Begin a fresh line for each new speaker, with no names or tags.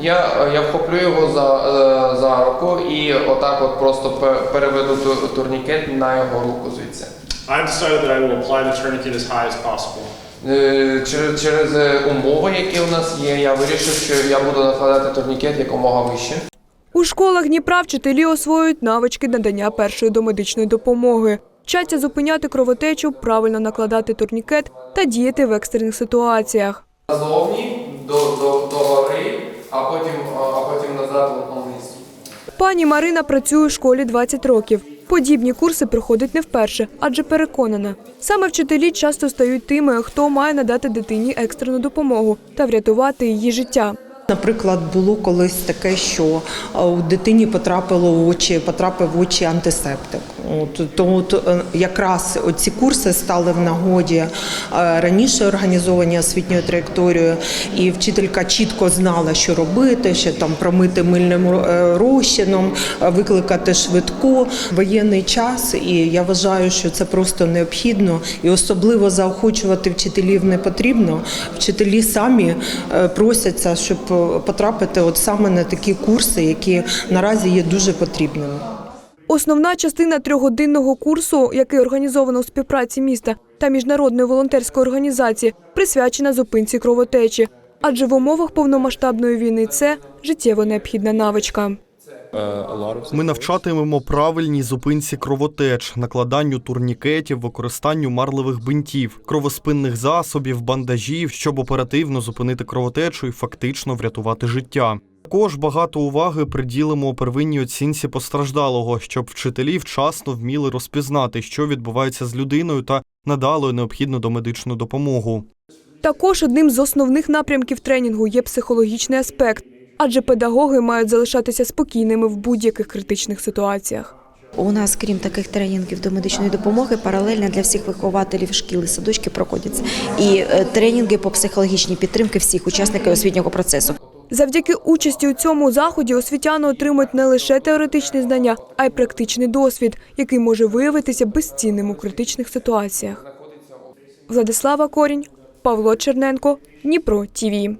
Я, е, я вхоплю його за, е, за руку і отак от просто переведу турнікет на його руку звідси.
I've decided that I will apply the tourniquet as high as possible.
Е, Через, через умови, які у нас є, я вирішив, що я буду накладати турнікет якомога вище.
У школах Дніпра вчителі освоюють навички надання першої домедичної допомоги. Вчаться зупиняти кровотечу, правильно накладати турнікет та діяти в екстрених ситуаціях.
Назовні до, до, а потім, а потім назад вниз.
Пані Марина працює у школі 20 років. Подібні курси проходить не вперше, адже переконана. Саме вчителі часто стають тими, хто має надати дитині екстрену допомогу та врятувати її життя.
Наприклад, було колись таке, що у дитині потрапило в очі, потрапив в очі антисептик. От, то от, е, якраз ці курси стали в нагоді е, раніше організовані освітньою траєкторією, і вчителька чітко знала, що робити, що там промити мильним е, розчином, викликати швидку воєнний час. І я вважаю, що це просто необхідно, і особливо заохочувати вчителів не потрібно. Вчителі самі просяться, щоб потрапити от саме на такі курси, які наразі є дуже потрібними.
Основна частина трьохгодинного курсу, який організовано у співпраці міста та міжнародної волонтерської організації, присвячена зупинці кровотечі. Адже в умовах повномасштабної війни це життєво необхідна навичка.
Ми навчатимемо правильній зупинці кровотеч, накладанню турнікетів, використанню марливих бинтів, кровоспинних засобів, бандажів, щоб оперативно зупинити кровотечу і фактично врятувати життя. Також багато уваги приділимо первинній оцінці постраждалого, щоб вчителі вчасно вміли розпізнати, що відбувається з людиною, та надали необхідну домедичну допомогу.
Також одним з основних напрямків тренінгу є психологічний аспект, адже педагоги мають залишатися спокійними в будь-яких критичних ситуаціях.
У нас, крім таких тренінгів до медичної допомоги, паралельно для всіх вихователів шкіл і садочки проходяться і е, тренінги по психологічній підтримці всіх учасників освітнього процесу.
Завдяки участі у цьому заході освітяни отримують не лише теоретичні знання, а й практичний досвід, який може виявитися безцінним у критичних ситуаціях. Владислава Корінь, Павло Черненко, Дніпро ТІВІ.